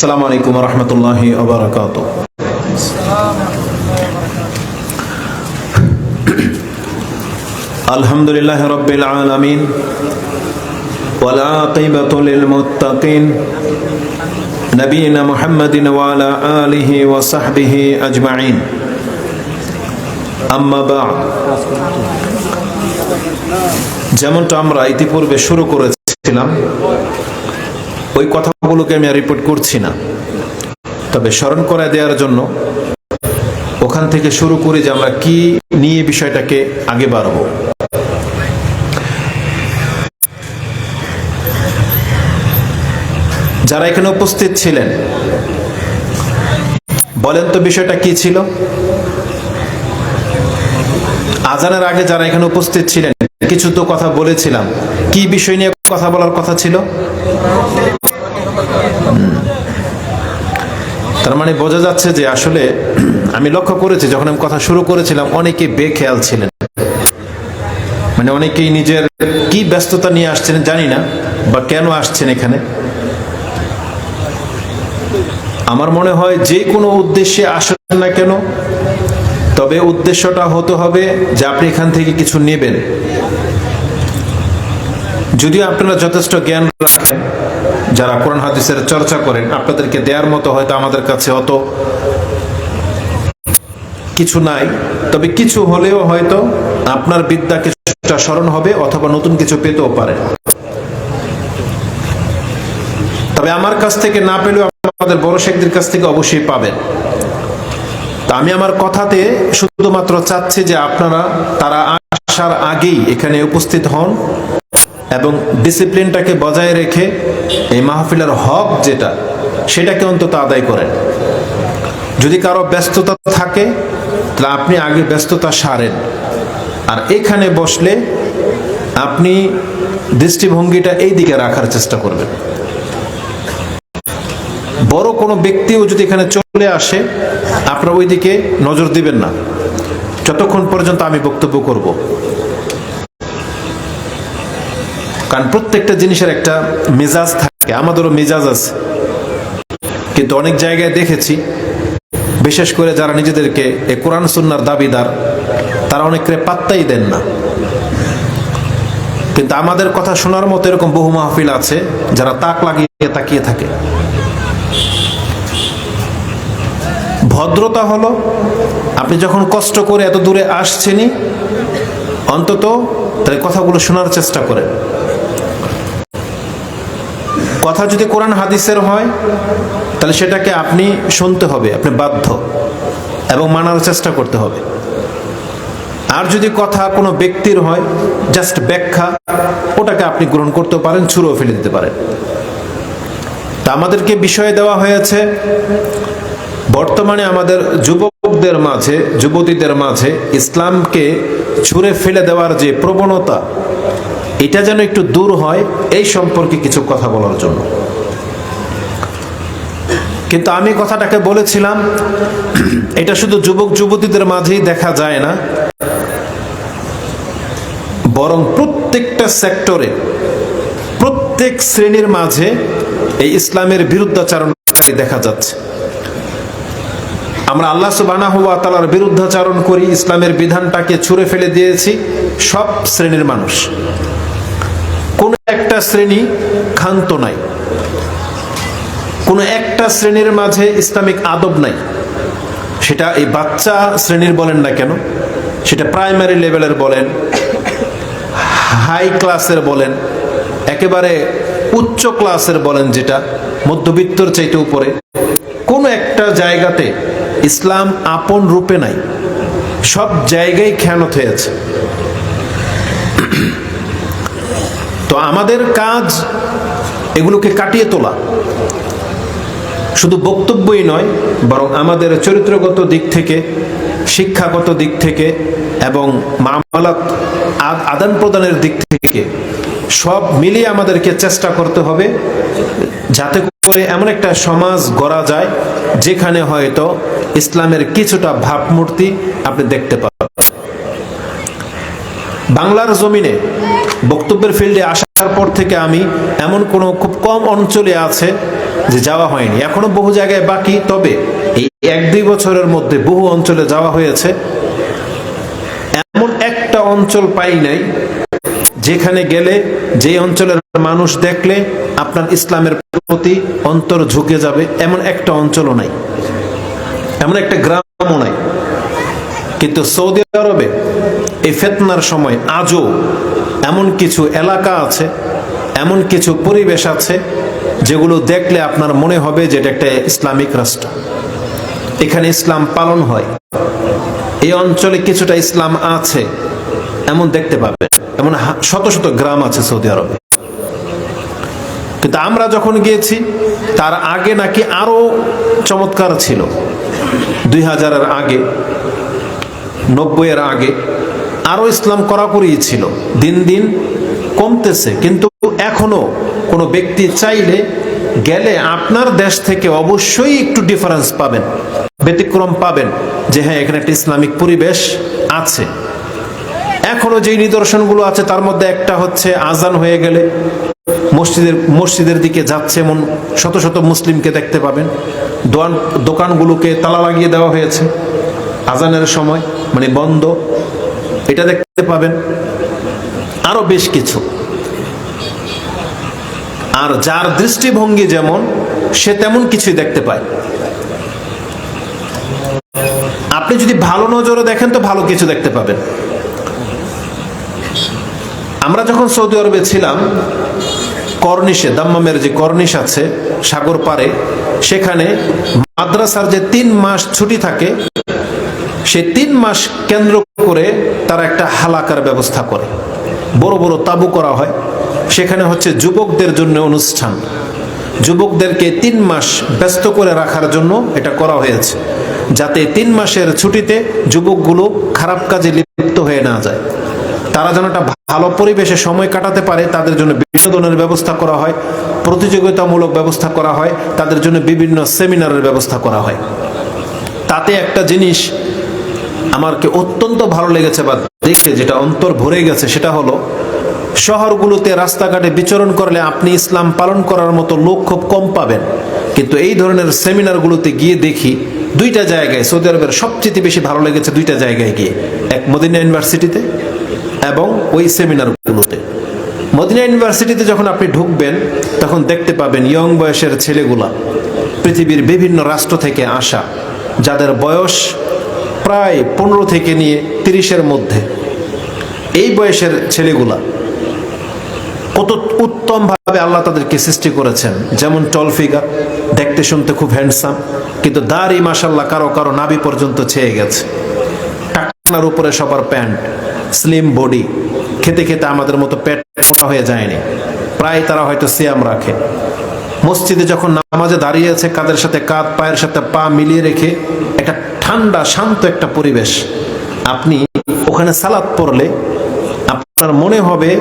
السلام عليكم ورحمة الله وبركاته الحمد لله رب العالمين والعاقبة للمتقين نبينا محمد وعلى آله وصحبه أجمعين أما بعد যেমনটা আমরা ইতিপূর্বে শুরু করেছিলাম ওই কথাগুলোকে আমি রিপোর্ট করছি না। তবে স্মরণ করে দেওয়ার জন্য ওখান থেকে শুরু করি যে আমরা কি নিয়ে বিষয়টাকে আগে বাড়াবো। যারা এখানে উপস্থিত ছিলেন, বলেন তো বিষয়টা কি ছিল? আজানের আগে যারা এখানে উপস্থিত ছিলেন, কিছু তো কথা বলেছিলাম। কি বিষয় নিয়ে কথা বলার কথা ছিল। তার মানে বোঝা যাচ্ছে যে আসলে আমি লক্ষ্য করেছি, যখন আমি কথা শুরু করেছিলাম, অনেকে বেখেয়াল ছিলেন। মানে অনেকেই নিজের কি ব্যস্ততা নিয়ে আসছেন জানি না, বা কেন আসছেন এখানে? আমার মনে হয় যে কোনো উদ্দেশ্যে আসেন না কেন, তবে উদ্দেশ্যটা হতে হবে যে আপনি এখান থেকে কিছু নেবেন। যদিও আপনারা যথেষ্ট জ্ঞান রাখেন যারা কোরআন হাদিসের চর্চা করেন, আপনাদেরকে দেওয়ার মতো হয়তো আমাদের কাছে অত কিছু নাই। তবে কিছু হলেও হয়তো আপনার বিদ্যা কিছুটা স্মরণ হবে অথবা নতুন কিছু পেতেও পারে তবে আমার কাছ থেকে না পেলেও আমাদের বড় শেখদের কাছ থেকে অবশ্যই পাবেন। তা আমি আমার কথাতে শুধুমাত্র চাচ্ছি যে আপনারা, তারা আসার আগেই এখানে উপস্থিত হন। এবং ডিসিপ্লিনটাকে বজায় রেখে এই মাহফিলের হক যেটা, সেটাকে অন্তত আদায় করেন। যদি কারও ব্যস্ততা থাকে, তাহলে আপনি আগে ব্যস্ততা সারেন। আর এখানে বসলে আপনি দৃষ্টিভঙ্গিটা এই দিকে রাখার চেষ্টা করবেন। বড় কোনো ব্যক্তিও যদি এখানে চলে আসে, আপনারা ওই দিকে নজর দিবেন না। যতক্ষণ পর্যন্ত আমি বক্তব্য করব। কারণ প্রত্যেকটা জিনিসের একটা মেজাজ থাকে, আমাদেরও মেজাজ আছে। কিন্তু অনেক জায়গায় দেখেছি, বিশেষ করে যারা নিজেদেরকে এ কোরআন সুন্নার দাবিদার, তারা অনেকে পাত্তাই দেন না। কিন্তু আমাদের কথা শোনার মতো এরকম বহু মাহফিল আছে, যারা তাক লাগিয়ে তাকিয়ে থাকে। ভদ্রতা হলো, আপনি যখন কষ্ট করে এত দূরে আসছেনই, অন্তত তাহলে কথাগুলো শোনার চেষ্টা করেন। কথা যদি কোরআন হাদিসের হয়, তাহলে সেটাকে আপনি শুনতে হবে, আপনি বাধ্য এবং মানার চেষ্টা করতে হবে। আর যদি কথা কোনো ব্যক্তির হয় জাস্ট ব্যাখ্যা, ওটাকে আপনি গ্রহণ করতে পারেন, ছুঁড়েও ফেলে দিতে পারেন। তা আমাদেরকে বিষয় দেওয়া হয়েছে, বর্তমানে আমাদের যুবকদের মাঝে, যুবতীদের মাঝে ইসলামকে ছুঁড়ে ফেলে দেওয়ার যে প্রবণতা এটা যেন একটু দূর হয় এই সম্পর্কে কিছু কথা বলার জন্য। কিন্তু আমি কথাটাকে বলেছিলাম, এটা শুধু যুবক যুবতীদের মাঝেই দেখা যায় না, বরং প্রত্যেকটা সেক্টরে, প্রত্যেক শ্রেণির মাঝে এই ইসলামের বিরুদ্ধাচারণকারী দেখা যাচ্ছে। আমরা আল্লাহ সুবানাহ তালার বিরুদ্ধাচারণ করি, ইসলামের বিধানটাকে ছুঁড়ে ফেলে দিয়েছি, সব শ্রেণির মানুষ। কোন একটা শ্রেণি ক্ষান্ত নাই। কোন একটা শ্রেণির মাঝে ইসলামিক আদব নাই। সেটা এই বাচ্চা শ্রেণির বলেন না কেন? সেটা প্রাইমারি লেভেলের বলেন, হাই ক্লাসের বলেন, একেবারে উচ্চ ক্লাসের বলেন যেটা, মধ্যবিত্তর চাইতে উপরে। কোনো একটা জায়গাতে ইসলাম আপন রূপে নাই। সব জায়গায় খেয়ানত হয়েছে তো আমাদের কাজ এগুলোকে কাটিয়ে তোলা। শুধু বক্তব্যই নয়, বরং আমাদের চরিত্রগত দিক থেকে, শিক্ষাগত দিক থেকে এবং মামলাত আদান প্রদানের দিক থেকে সব মিলিয়ে আমাদেরকে চেষ্টা করতে হবে যাতে করে এমন একটা সমাজ গড়া যায় যেখানে হয়তো ইসলামের কিছুটা ভাবমূর্তি আপনি দেখতে পাবেন। বাংলার জমিনে বক্তব্যের ফিল্ডে আসার পর থেকে আমি এমন কোনো খুব কম অঞ্চলে আছে যে যাওয়া হয়নি। এখনও বহু জায়গায় বাকি, তবে এই এক দুই বছরের মধ্যে বহু অঞ্চলে যাওয়া হয়েছে। এমন একটা অঞ্চল পাই নাই যেখানে গেলে যে অঞ্চলের মানুষ দেখলে আপনার ইসলামের প্রতি অন্তর ঝুঁকে যাবে, এমন একটা অঞ্চলও নাই। এমন একটা গ্রামও নাই। কিন্তু সৌদি আরবে এই ফেতনার সময় আজও এমন কিছু এলাকা আছে, এমন কিছু পরিবেশ আছে, যেগুলো দেখলে আপনার মনে হবে যে এটা একটা ইসলামিক রাষ্ট্র। এখানে ইসলাম পালন হয়। এই অঞ্চলে কিছুটা ইসলাম আছে, এমন দেখতে পাবে। এমন শত শত গ্রাম আছে সৌদি আরবে। কিন্তু আমরা যখন গিয়েছি, তার আগে নাকি আরও চমৎকার ছিল। দুই হাজারের আগে, নব্বইয়ের আগে আরও ইসলাম কড়াকড়ি ছিল। দিন দিন কমতেছে, কিন্তু এখনও কোনো ব্যক্তি চাইলে গেলে আপনার দেশ থেকে অবশ্যই একটু ডিফারেন্স পাবেন, ব্যতিক্রম পাবেন যে হ্যাঁ এখানে একটা ইসলামিক পরিবেশ আছে। এখনও যেই নিদর্শনগুলো আছে, তার মধ্যে একটা হচ্ছে আজান হয়ে গেলে মসজিদের মসজিদের দিকে যাচ্ছে এমন শত শত মুসলিমকে দেখতে পাবেন। দোকানগুলোকে তালা লাগিয়ে দেওয়া হয়েছে। আজানের সময় মানে বন্ধ। এটা দেখতে পাবেন। আরও বেশ কিছু। আর যার দৃষ্টিভঙ্গি যেমন, সে তেমন কিছুই দেখতে পায়। আপনি যদি ভালো নজরে দেখেন, তো ভালো কিছু দেখতে পাবেন। আমরা যখন সৌদি আরবে ছিলাম, কর্নিশে, দাম্মামের যে কর্নিশ আছে, সাগর পারে সেখানে মাদ্রাসার যে তিন মাস ছুটি থাকে সে তিন মাস কেন্দ্র করে তারা একটা হালাকার ব্যবস্থা করে। বড় বড় তাবু করা হয়। সেখানে হচ্ছে যুবকদের জন্য অনুষ্ঠান। যুবকদেরকে তিন মাস ব্যস্ত করে রাখার জন্য এটা করা হয়েছে। যাতে তিন মাসের ছুটিতে যুবকগুলো খারাপ কাজে লিপ্ত হয়ে না যায়। তারা যেন একটা ভালো পরিবেশে সময় কাটাতে পারে, তাদের জন্য বিনোদনের ব্যবস্থা করা হয়, প্রতিযোগিতামূলক ব্যবস্থা করা হয়, তাদের জন্য বিভিন্ন সেমিনারের ব্যবস্থা করা হয়। তাতে একটা জিনিস আমাকে অত্যন্ত ভালো লেগেছে বা দেখে যেটা অন্তর ভরে গেছে, সেটা হলো, শহরগুলোতে রাস্তাঘাটে বিচরণ করলে আপনি ইসলাম পালন করার মতো লোক খুব কম পাবেন। কিন্তু এই ধরনের সেমিনারগুলোতে গিয়ে দেখি, দুইটা জায়গায়, সৌদি আরবের সবচেয়ে বেশি ভালো লেগেছে দুইটা জায়গায় গিয়ে, এক মদিনা ইউনিভার্সিটিতে এবং ওই সেমিনারগুলোতে। মদিনা ইউনিভার্সিটিতে যখন আপনি ঢুকবেন, তখন দেখতে পাবেন ইয়ং বয়সের ছেলেগুলা পৃথিবীর বিভিন্ন রাষ্ট্র থেকে আসা, যাদের বয়স প্রায় পনেরো থেকে নিয়ে তিরিশের মধ্যে। এই বয়সের ছেলেগুলা কত উত্তম ভাবে আল্লাহ তাদেরকে সৃষ্টি করেছেন। যেমন টল ফিগার দেখতে শুনতে খুব হ্যান্ডসাম কিন্তু দাড়ি মাসাল্লাহ কারও কারও নাভি পর্যন্ত ছেয়ে গেছে। টাকনার উপরে সবার প্যান্ট স্লিম বডি খেতে খেতে আমাদের মতো পেট মোটা হয়ে যায়নি। প্রায় তারা হয়তো সিয়াম রাখে। মসজিদে যখন নামাজে দাঁড়িয়েছে কাদের সাথে কাঁধ পায়ের সাথে পা মিলিয়ে রেখে একটা ঠান্ডা, শান্ত একটা পরিবেশ, আপনি ওখানে সালাদ পড়লে আপনার মনে হবে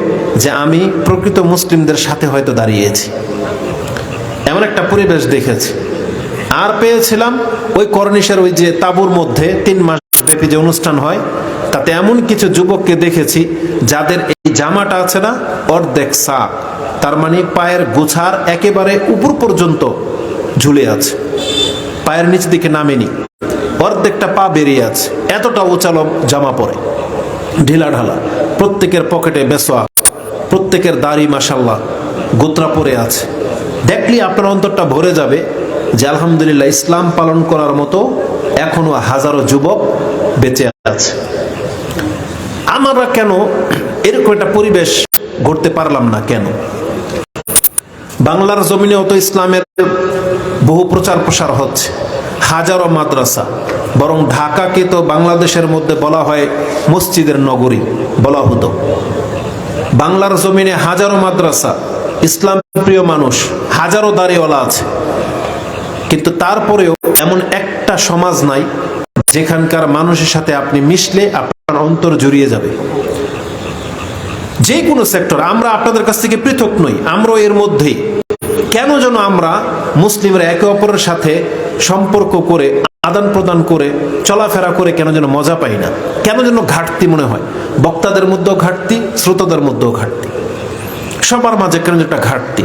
যে আমি প্রকৃত মুসলিমদের সাথে হয়তো দাঁড়িয়েছি। এমন একটা পরিবেশ দেখেছি। আর পেয়েছিলাম ওই করনিশের ওই যে তাবুর মধ্যে তিন মাস ব্যাপী যে অনুষ্ঠান হয়, তাতে এমন কিছু যুবককে দেখেছি যাদের এই জামাটা আছে না, অর্ধেক সাক তার মানে পায়ের গোছার একেবারে উপর পর্যন্ত ঝুলে আছে। পায়ের নিচ দিকে নামেনি। অর্ধেকটা পা বেরিয়ে আছে। এতটা উচালম জামা পরে। ঢিলা ঢালা। প্রত্যেকের পকেটে বেসোয়া। প্রত্যেকের দাড়ি মাসাল্লাহ গোত্রা পরে আছে। দেখলি আপনার অন্তরটা ভরে যাবে যে আলহামদুলিল্লাহ ইসলাম পালন করার মতো এখনও হাজারো যুবক বেঁচে আছে। আমরা কেন এরকম একটা পরিবেশ ঘটতে পারলাম না কেন? বাংলার জমিনেও তো ইসলামের বহু প্রচার প্রসার হচ্ছে। হাজারো মাদ্রাসা, বরং ঢাকাকে তো বাংলাদেশের মধ্যে বলা হয় মসজিদের নগরী বলা হতো। বাংলার জমিনে হাজারো মাদ্রাসা ইসলাম প্রিয় মানুষ, হাজারো দাড়িওয়ালা আছে। কিন্তু তারপরেও এমন একটা সমাজ নাই যেখানকার মানুষের সাথে আপনি মিশলে আপনার অন্তর জড়িয়ে যাবে। যে কোনো সেক্টর, আমরা আপনাদের কাছ থেকে পৃথক নই, আমরাও এর মধ্যেই। কেন যেন আমরা মুসলিমরা একে অপরের সাথে সম্পর্ক করে, আদান প্রদান করে, চলাফেরা করে কেন যেন মজা পাই না? কেন যেন ঘাটতি মনে হয়? বক্তাদের মধ্যেও ঘাটতি, শ্রোতাদের মধ্যেও ঘাটতি। সবার মাঝে কেন যেন একটা ঘাটতি।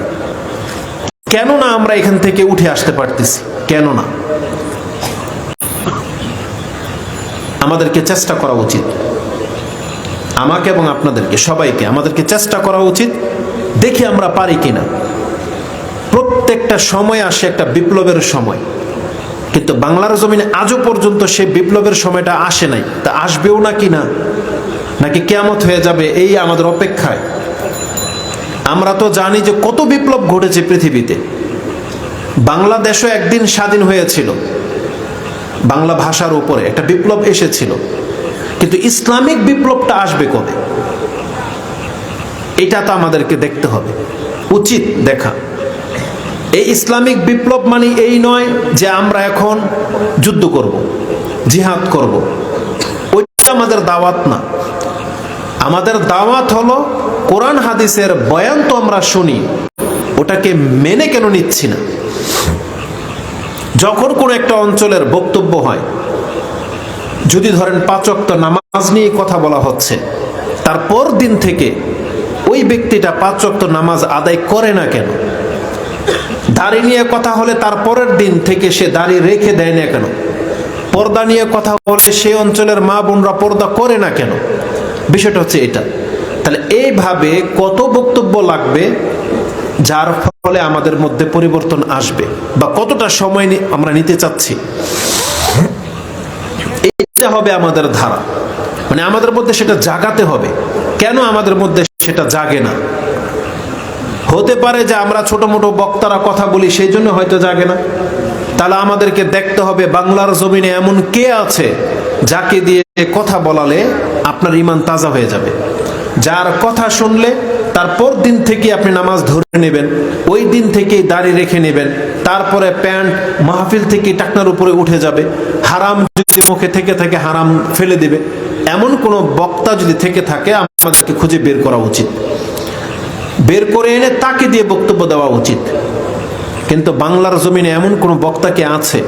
কেন না আমরা এখান থেকে উঠে আসতে পারতেছি? কেন না? আমাদেরকে চেষ্টা করা উচিত। আমাকে এবং আপনাদেরকে, সবাইকে, আমাদেরকে চেষ্টা করা উচিত, দেখি আমরা পারি কিনা। প্রত্যেকটা সময় আসে একটা বিপ্লবের সময়। কিন্তু বাংলার জমিনে আজও পর্যন্ত সেই বিপ্লবের সময়টা আসে নাই। তা আসবেও না কি না? নাকি কেমত হয়ে যাবে এই আমাদের অপেক্ষায়? আমরা তো জানি যে কত বিপ্লব ঘটেছে পৃথিবীতে। বাংলাদেশও একদিন স্বাধীন হয়েছিল। বাংলা ভাষার উপরে একটা বিপ্লব এসেছিল। কিন্তু ইসলামিক বিপ্লবটা আসবে কবে? এটা তো আমাদেরকে দেখতে হবে। উচিত দেখা। এই ইসলামিক বিপ্লব মানে এই নয় যে আমরা এখন যুদ্ধ করব, জিহাদ করব। ওইটা আমাদের দাওয়াত না। আমাদের দাওয়াত হলো কোরআন হাদিসের বয়ান তো আমরা শুনি, ওটাকে মেনে কেন নিচ্ছি না? যখন কোনো একটা অঞ্চলের বক্তব্য হয় যদি ধরেন পাঁচক্ত নামাজ নিয়ে কথা বলা হচ্ছে, তারপর দিন থেকে ওই ব্যক্তিটা পাঁচক্ত নামাজ আদায় করে না কেন? দাড়ি নিয়ে কথা হলে তার পরের দিন থেকে সে দাড়ি রেখে দেয় না কেন? পর্দা নিয়ে কথা বলে সে অঞ্চলের মা বোনরা পর্দা করে না কেন? বিষয়টা হচ্ছে এটা। তাহলে এইভাবে কত বক্তব্য লাগবে যার ফলে আমাদের মধ্যে পরিবর্তন আসবে বা কতটা সময় আমরা নিতে চাচ্ছি? এটা হবে আমাদের ধারা। মানে আমাদের মধ্যে সেটা জাগাতে হবে। কেন আমাদের মধ্যে সেটা জাগে না? হতে পারে যে আমরা ছোট মোটো বক্তারা কথা বলি, সেই জন্য হয়তো জাগে না। তাহলে আমাদেরকে দেখতে হবে বাংলার জমিনে এমন কে আছে যাকে দিয়ে কথা বলালে আপনার ইমান তাজা হয়ে যাবে। যার কথা শুনলে তারপর দিন থেকে আপনি নামাজ ধরে নেবেন, ওই দিন থেকেই দাড়ি রেখে নেবেন তারপরে প্যান্ট মাহফিল থেকে টাকনার উপরে উঠে যাবে। হারাম যদি মুখে থেকে থেকে, হারাম ফেলে দিবে। এমন কোনো বক্তা যদি থেকে থাকে, আমাদেরকে খুঁজে বের করা উচিত। বের করে এনে তাকে দিয়ে বক্তব্য দেওয়া উচিত। কিন্তু বাংলার জমিনে এমন কোনো বক্তা কি আছে?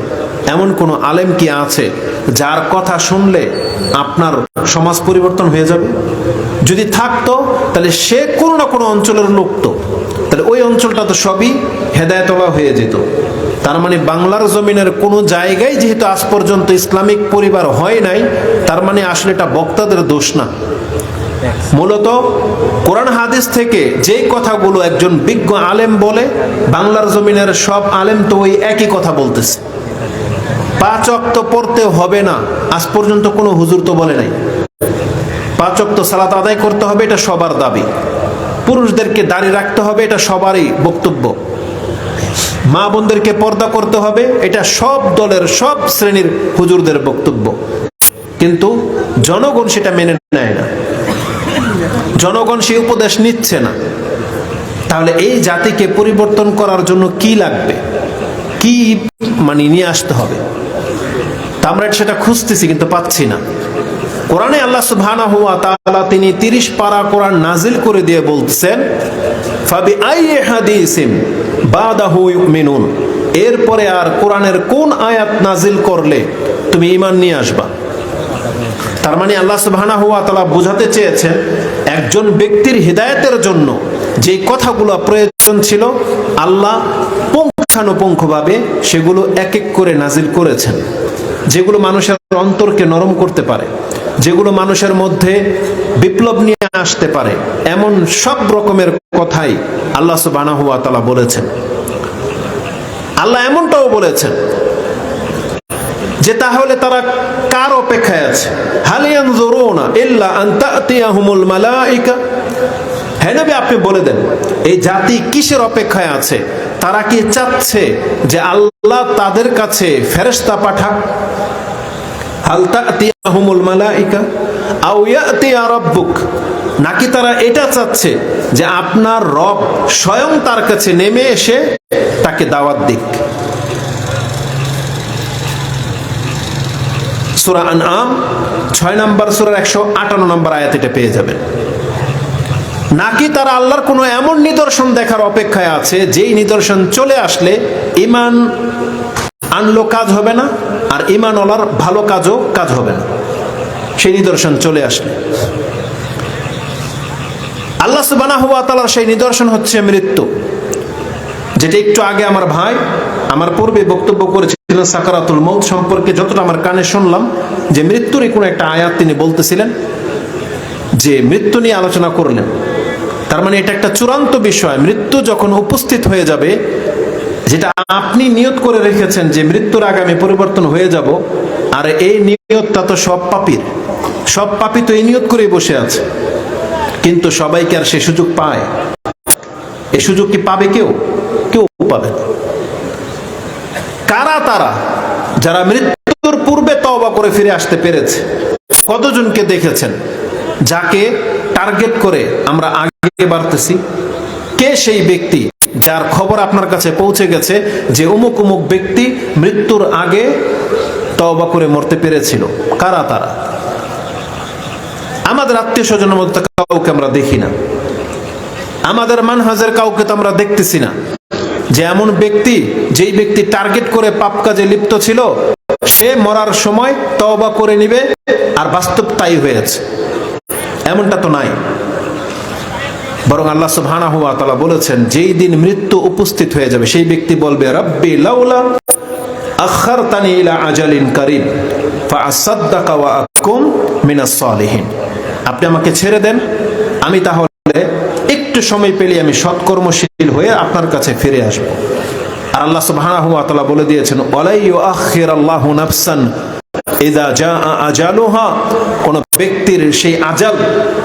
এমন কোনো আলেম কি আছে যার কথা শুনলে আপনার সমাজ পরিবর্তন হয়ে যাবে? যদি থাকতো, তাহলে সে কোনো না কোনো অঞ্চলের লোক তো। তাহলে ওই অঞ্চলটা তো সবই হেদায়তলা হয়ে যেত। তার মানে বাংলার জমিনের কোনো জায়গায় যেহেতু আজ পর্যন্ত ইসলামিক পরিবার হয় নাই, তার মানে আসলে এটা বক্তাদের দোষ না। মূলত কোরআন হাদিস থেকে যেই কথাগুলো একজন বিজ্ঞ আলেম বলে, বাংলার জমিনের সব আলেম তো ওই একই কথা বলতেছে। পাঁচ অক্ত পড়তে হবে না, আজ পর্যন্ত কোনো হুজুর তো বলে নাই। পাঁচ অক্ত সালাত আদায় করতে হবে, এটা সবার দাবি। পুরুষদেরকে দাঁড়িয়ে রাখতে হবে, এটা সবারই বক্তব্য। মা বোনদেরকে পর্দা করতে হবে, এটা সব দলের সব শ্রেণির হুজুরদের বক্তব্য। কিন্তু জনগণ সেটা মেনে নেয় না। জনগণ সেই উপদেশ নিচ্ছে না। তাহলে এই জাতিকে পরিবর্তন করার জন্য কি লাগবে? কি মানে নিয়ে আসতে হবে? তা আমরা সেটা খুঁজতেছি, কিন্তু পাচ্ছি না। কোরআনে আল্লাহ সুবহানাহু ওয়া তাআলা তিনি 30 পারা কোরআন নাজিল করে দিয়ে বলছেন ফাবি আইয়ি হাদিসিন বাদাহু এরপরে আর কোরআনের কোন আয়াত নাজিল করলে তুমি ঈমান নিয়ে আসবা? তার মানে আল্লাহ সুবহানাহু ওয়া তাআলা বোঝাতে চেয়েছেন, একজন ব্যক্তির হিদায়াতের জন্য যে কথাগুলো প্রয়োজন ছিল, আল্লাহ পুঙ্খানুপুঙ্খভাবে সেগুলো এক এক করে নাজিল করেছেন, যেগুলো মানুষের অন্তরকে নরম করতে পারে। যেগুলো মানুষের মধ্যে বিপ্লব নিয়ে আসতে পারে, এমন সব রকমের কথাই আল্লাহ তাআলা বলেছেন। আল্লাহ এমনটাও বলেছেন যে তাহলে তারা কার অপেক্ষায় আছে? হালিয়ান ইল্লা মালাইকা? হ্যাঁ নবী, আপনি বলে দেন, এই জাতি কিসের অপেক্ষায় আছে? তারা কি চাচ্ছে যে আল্লাহ তাদের কাছে ফেরেশতা পাঠাক? হাল তাতিয়াহুমুল মালাইকা আও ইয়াতিয়া নাকি তারা এটা চাচ্ছে যে আপনার রব স্বয়ং তার কাছে নেমে এসে তাকে দাওয়াত দিক। সুরা আনআম, ছয় নম্বর সুরার একশো আটান্ন নম্বর আয়াত এটা পেয়ে যাবেন। নাকি তারা আল্লাহর কোনো এমন নিদর্শন দেখার অপেক্ষায় আছে, যেই নিদর্শন চলে আসলে ইমান আনলো কাজ হবে না, আর ইমানওয়ালার ভালো কাজও কাজ হবে না। সেই নিদর্শন চলে আসলে। আল্লাহ সুবানা হুয়া তালার সেই নিদর্শন হচ্ছে মৃত্যু। যেটা একটু আগে আমার ভাই আমার পূর্বে বক্তব্য করেছিলেন সাকারাতুল মৌত সম্পর্কে, যতটা আমার কানে শুনলাম, যে মৃত্যুরই কোনো একটা আয়াত তিনি বলতেছিলেন, যে মৃত্যু নিয়ে আলোচনা করলেন। তার মানে এটা একটা চূড়ান্ত বিষয়। মৃত্যু যখন উপস্থিত হয়ে যাবে যেটা আপনি নিয়ত করে রেখেছেন যে মৃত্যুর আগে আমি পরিবর্তন হয়ে যাব, আর এই নিয়তটা তো সব পাপির। সব পাপি তো এই নিয়ত করেই বসে আছে। কিন্তু সবাইকে আর সে সুযোগ পায়। এই সুযোগ কি পাবে কেউ? কেউ পাবে। কারা তারা? যারা মৃত্যুর পূর্বে তওবা করে ফিরে আসতে পেরেছে, কতজনকে দেখেছেন? যাকে টার্গেট করে আমরা আগে বাড়তেছি, কে সেই ব্যক্তি যার খবর আপনার কাছে পৌঁছে গেছে যে অমুক অমুক ব্যক্তি মৃত্যুর আগে তওবা করে মরতে পেরেছিল। কারা তারা? আমাদের আত্মীয় স্বজনের মধ্যে কাউকে আমরা দেখি না। আমাদের মানহাজের কাউকে তো আমরা দেখতেছি না। যে এমন ব্যক্তি, যেই ব্যক্তি টার্গেট করে পাপ কাজে লিপ্ত ছিল, সে মরার সময় তওবা করে নিবে আর বাস্তব তাই হয়েছে এমনটা তো নাই। বরং আল্লাহ সুবহানাহু ওয়া তাআলা বলেছেন, যেই দিন মৃত্যু উপস্থিত হয়ে যাবে, সেই ব্যক্তি বলবে, রাব্বি লাউলা আখারতানি ইলা আজালিন কারিব ফাআসাদদাকা ওয়া আকুম মিনাস সালিহিন। আপনি আমাকে ছেড়ে দেন, আমি তাহলে একটু সময় পেলে আমি সৎকর্মশীল হয়ে আপনার কাছে ফিরে আসব। আর আল্লাহ সুবহানাহু ওয়া তাআলা বলে দিয়েছেন, ওয়ালাই ইউআখিরাল্লাহু নাফসান কোন ব্যক্তির সেই আজাল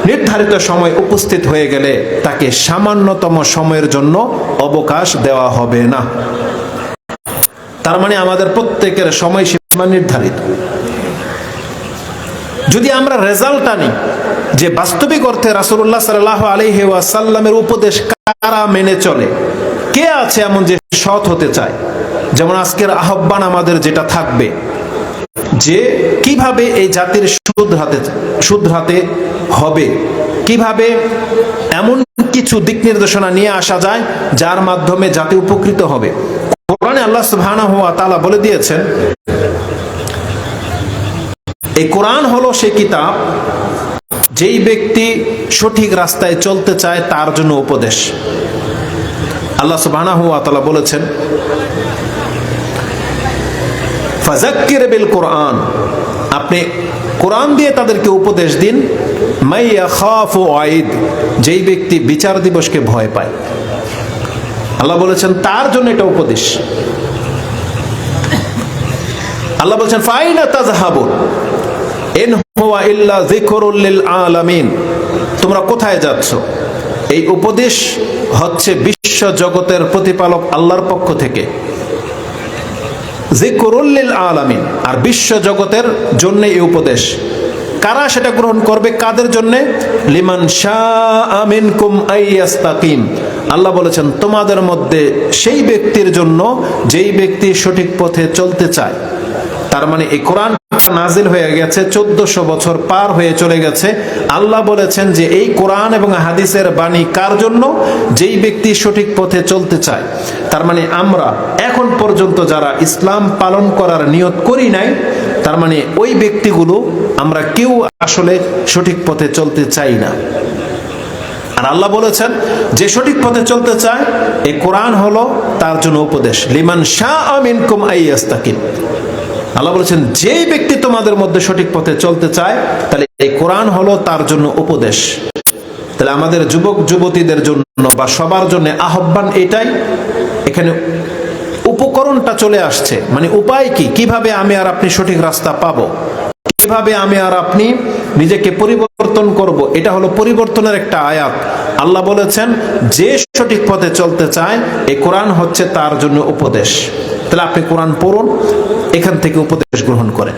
নির্ধারিত সময় উপস্থিত হয়ে গেলে তাকে সামান্যতম সময়ের জন্য অবকাশ দেওয়া হবে না। তার মানে আমাদের প্রত্যেকের সময় সীমা নির্ধারিত। যদি আমরা রেজাল্ট আনি যে বাস্তবিক অর্থে আলাইহি ওয়াসাল্লামের উপদেশ কারা মেনে চলে, কে আছে এমন যে সৎ হতে চায়? যেমন আজকের আহ্বান আমাদের যেটা থাকবে যে কীভাবে এই জাতির শুধরাতে শুধরাতে হবে? কীভাবে এমন কিছু দিক নির্দেশনা নিয়ে আসা যায় যার মাধ্যমে জাতি উপকৃত হবে? কোরআনে আল্লাহ সুবহানাহু ওয়া তাআলা বলে দিয়েছেন, এই কোরআন হলো সেই কিতাব যেই ব্যক্তি সঠিক রাস্তায় চলতে চায় তার জন্য উপদেশ। আল্লাহ সুবহানাহু ওয়া তাআলা বলেছেন ফাজাক্কির বিল কোরআন। আপনি কোরআন দিয়ে তাদেরকে উপদেশ দিন মাইয়া খাফ ও আইদ যেই ব্যক্তি বিচার দিবসকে ভয় পায়। আল্লাহ বলেছেন, তার জন্য এটা উপদেশ। আল্লাহ বলেছেন, ফাইনা তাজহাবুন ইন হুয়া ইল্লা যিকরুল লিল আলামিন। তোমরা কোথায় যাচ্ছ? এই উপদেশ হচ্ছে বিশ্ব জগতের প্রতিপালক আল্লাহর পক্ষ থেকে। জিকরুল্লিল আলামিন। আর বিশ্ব জগতের জন্য এই উপদেশ। কারা সেটা গ্রহণ করবে? কাদের জন্য? লিমান আমিন কুম আইয়াস্তাকিম আল্লাহ বলেছেন, তোমাদের মধ্যে সেই ব্যক্তির জন্য যেই ব্যক্তি সঠিক পথে চলতে চায় তার মানে এই কোরআন নাজিল হয়ে গেছে, চোদ্দশো বছর পার হয়ে চলে গেছে। আল্লাহ বলেছেন যে এই কোরআন এবং হাদিসের বাণী কার জন্য? যেই ব্যক্তি সঠিক পথে চলতে চায়। তার মানে আমরা এখন পর্যন্ত যারা ইসলাম পালন করার নিয়ত করি নাই, তার মানে ওই ব্যক্তিগুলো আমরা কেউ আসলে সঠিক পথে চলতে চাই না। আর আল্লাহ বলেছেন, যে সঠিক পথে চলতে চায়, এই কোরআন হলো তার জন্য উপদেশ। লিমান শাহ আমিন কুম আইয়াস্তাকিন আল্লাহ বলেছেন, যে ব্যক্তি তোমাদের মধ্যে সঠিক পথে চলতে চায়, তাহলে এই কোরআন হলো তার জন্য উপদেশ। তাহলে আমাদের যুবক, যুবতীদের জন্য বা সবার জন্য আহ্বান এটাই, এখানে উপকরণটা চলে আসছে। মানে উপায় কি? কীভাবে আমি আর আপনি সঠিক রাস্তা পাবো? কীভাবে আমি আর আপনি নিজেকে পরিবর্তন করব? এটা হলো পরিবর্তনের একটা আয়াত। আল্লাহ বলেছেন, যে সঠিক পথে চলতে চায় এই কোরআন হচ্ছে তার জন্য উপদেশ। তাহলে আপনি কোরআন পড়ুন, এখান থেকে উপদেশ গ্রহণ করেন।